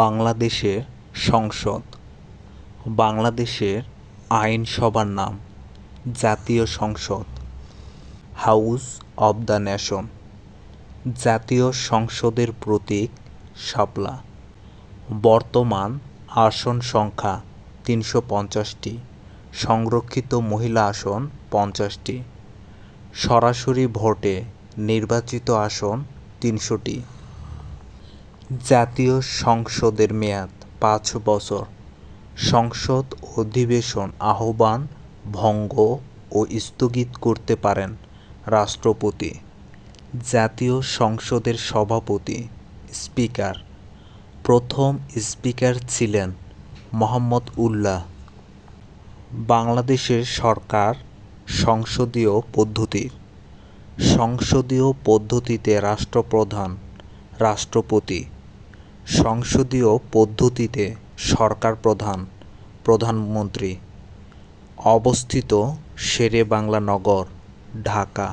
বাংলাদেশের সংসদ। বাংলাদেশের আইনসভার নাম জাতীয় সংসদ। House of the nation. জাতীয় সংসদের প্রতীক শাপলা। বর্তমান আসন সংখ্যা তিনশো পঞ্চাশটি। সংরক্ষিত মহিলা আসন পঞ্চাশটি। সরাসরি ভোটে নির্বাচিত আসন তিনশোটি। জাতীয় সংসদের মেয়াদ পাঁচ বছর। সংসদ অধিবেশন আহ্বান ভঙ্গ ও স্থগিত করতে পারেন রাষ্ট্রপতি। জাতীয় সংসদের সভাপতি, স্পিকার। প্রথম স্পিকার ছিলেন মোহাম্মদ উল্লাহ। বাংলাদেশের সরকার সংসদীয় পদ্ধতির সংসদীয় পদ্ধতিতে রাষ্ট্রপ্রধান, রাষ্ট্রপতি। সংসদীয় পদ্ধতিতে সরকার প্রধান প্রধানমন্ত্রী অবস্থিত শেরে বাংলা নগর ঢাকা।